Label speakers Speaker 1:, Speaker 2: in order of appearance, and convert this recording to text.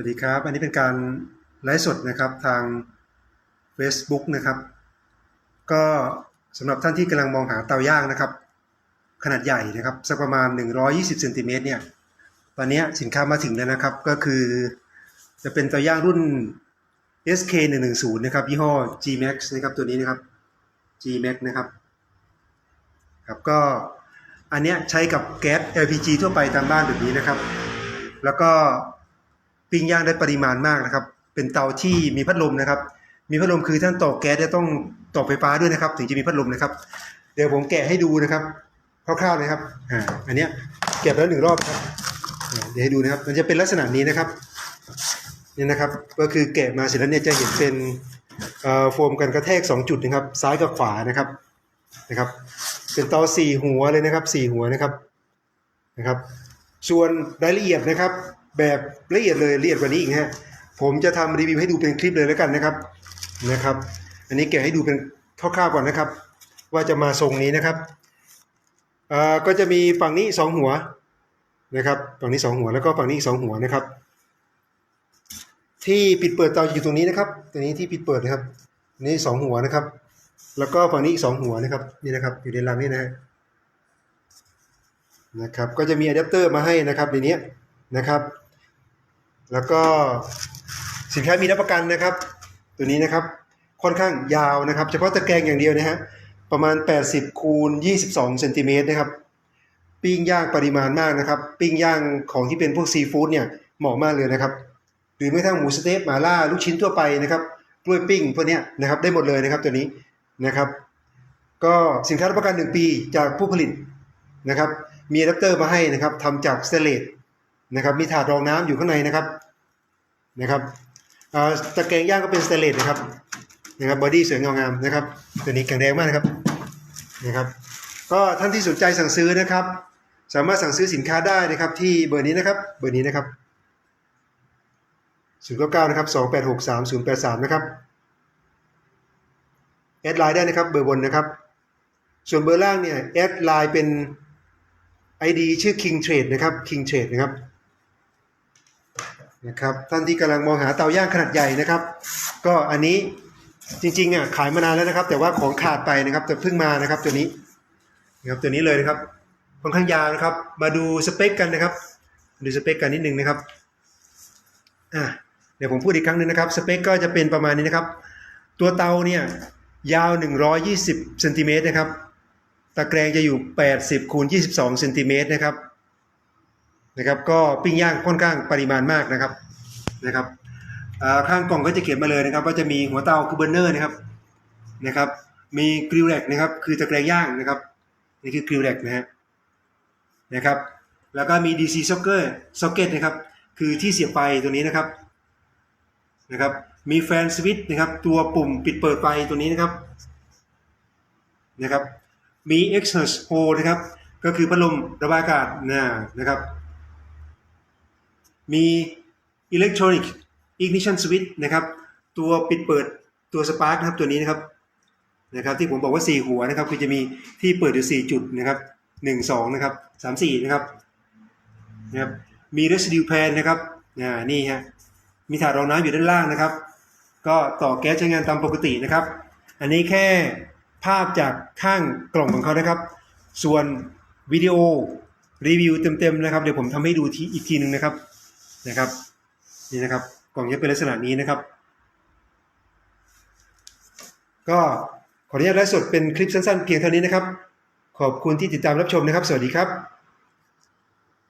Speaker 1: วัสดีครับ อันนี้เป็นการไลฟ์สดนะครับทาง Facebook นะครับ ก็สำหรับท่านที่กำลังมองหาเตาย่างนะครับ ขนาดใหญ่นะครับสักประมาณ 120เซนติเมตรเนี่ยตอนนี้สินค้ามาถึงแล้วนะครับ ก็คือจะเป็นเตาย่างรุ่น SK 110นะครับยี่ห้อ G-Max นะครับตัวนี้นะครับ G-Max นะครับครับก็อันเนี้ยใช้กับแก๊ส LPG ทั่วไปตามบ้านแบบนี้นะครับ แล้วก็ ปิ้งย่างได้ปริมาณมากนะครับ เป็นเตาที่มีพัดลมนะครับ มีพัดลมคือท่านต่อแก๊สจะต้องต่อไฟฟ้าด้วยนะครับ ถึงจะมีพัดลมนะครับ เดี๋ยวผมแกะให้ดูนะครับคร่าวๆนะครับอ่าอันเนี้ยแกะไปแล้วหนึ่งรอบครับเดี๋ยวให้ดูนะครับ มันจะเป็นลักษณะนี้นะครับนี่นะครับ ก็คือแกะมาเสร็จแล้วเนี่ยจะเห็นเป็นโฟมกันกระแทกสองจุดนะครับ ซ้ายกับขวานะครับนะครับ เป็นเตาสี่หัวเลยนะครับสี่หัวนะครับนะครับ ส่วนรายละเอียดนะครับ แบบละเอียดเลยละเอียดกว่านี้อีกฮะผมจะทำรีวิวให้ดูเป็นคลิปเลยแล้วกันนะครับนะครับ อันนี้แกะให้ดูเป็นคร่าวๆก่อนนะครับ ว่าจะมาทรงนี้นะครับเอ่อก็จะมีฝั่งนี้สองหัวนะครับฝั่งนี้สองหัวแล้วก็ฝั่งนี้อีกสองหัวนะครับ ที่ปิดเปิดเตาอยู่ตรงนี้นะครับตัวนี้ที่ปิดเปิดนะครับนี่สองหัวนะครับ แล้วก็ฝั่งนี้อีกสองหัวนะครับนี่นะครับอยู่ในรังนี้นะฮะนะครับ ก็จะมีอะแดปเตอร์มาให้นะครับในนี้นะครับ แล้วก็สินค้ามีรับประกันนะครับ ตัวนี้นะครับค่อนข้างยาวนะครับ เฉพาะตะแกรงอย่างเดียวนะฮะประมาณ 80 คูณ 22เซนติเมตรนะครับ ปิ้งย่างปริมาณมากนะครับ ปิ้งย่างของที่เป็นพวกซีฟู้ดเนี่ยเหมาะมากเลยนะครับ หรือไม่ทั้งหมูสเต๊ะหมาล่าลูกชิ้นทั่วไปนะครับกล้วยปิ้งพวกนี้นะครับได้หมดเลยนะครับตัวนี้นะครับ ก็สินค้ารับประกัน 1 ปีจากผู้ผลิตนะครับ มีอะแดปเตอร์มาให้นะครับทำจากสเตเลส นะครับมีถาดรองน้ำอยู่ข้างในนะครับนะครับตะแกรงย่างก็เป็นสเตเลสนะครับนะครับบอดี้สวยงามนะครับตัวนี้แข็งแรงมากนะครับนะครับ ก็ท่านที่สนใจสั่งซื้อนะครับ สามารถสั่งซื้อสินค้าได้นะครับที่เบอร์นี้นะครับเบอร์นี้นะครับ0 9 9นะครับ2 8 6 3 0 8 3นะครับแอดไลน์ได้นะครับเบอร์บนนะครับ ส่วนเบอร์ล่างเนี่ยแอดไลน์เป็น ID ชื่อ King Trade นะครับ King Trade นะครับ นะครับท่านที่กำลังมองหาเตาย่างขนาดใหญ่นะครับ ก็อันนี้จริงๆอะขายมานานแล้วนะครับ แต่ว่าของขาดไปนะครับแต่เพิ่งมานะครับตัวนี้นะครับตัวนี้เลยนะครับค่อนข้างยาวนะครับ มาดูสเปคกันนะครับ ดูสเปคกันนิดนึงนะครับอะเดี๋ยวผมพูดอีกครั้งหนึงนะครับสเปคก็จะเป็นประมาณนี้นะครับ ตัวเตาเนี่ยยาว 120เซนติเมตรนะครับตะแกรงจะอยู่ 80คูณ22เซนติเมตรนะครับ นะครับก็ปิ้งย่างค่อนข้างปริมาณมากนะครับนะครับข้างกล่องก็จะเขียนมาเลยนะครับว่าจะมีหัวเตาคือเบอร์เนอร์นะครับนะครับ มีกริลแลกนะครับ คือตะแกรงย่างนะครับนี่คือกริลแลกนะฮะนะครับ แล้วก็มี DC socket socket นะครับ คือที่เสียบไฟตัวนี้นะครับนะครับมีแฟนสวิตช์นะครับ ตัวปุ่มปิดเปิดไฟตัวนี้นะครับนะครับ มี exhaust hole นะครับ ก็คือพัดลมระบายอากาศนะนะครับ มี electronic ignition switch นะครับ ตัวปิดเปิดตัวสปาร์กนะครับตัวนี้นะครับนะครับ ที่ผมบอกว่า 4 หัวนะครับ คือจะมีที่เปิดอยู่ 4 จุดนะครับ 1 2 นะครับ 3 4 นะครับนะครับมี residue pan นะครับอ่านี่ฮะมีถาดรองน้ำอยู่ด้านล่างนะครับ ก็ต่อแก๊สใช้งานตามปกตินะครับ อันนี้แค่ภาพจากข้างกล่องของเขานะครับ ส่วนวิดีโอรีวิวเต็มๆนะครับ เดี๋ยวผมทำให้ดูทีอีกทีหนึ่งนะครับ นะครับนี่นะครับกล่องจะเป็นลักษณะนี้นะครับ ก็ขออนุญาตไลฟ์สดเป็นคลิปสั้นๆเพียงเท่านี้นะครับ ขอบคุณที่ติดตามรับชมนะครับ สวัสดีครับ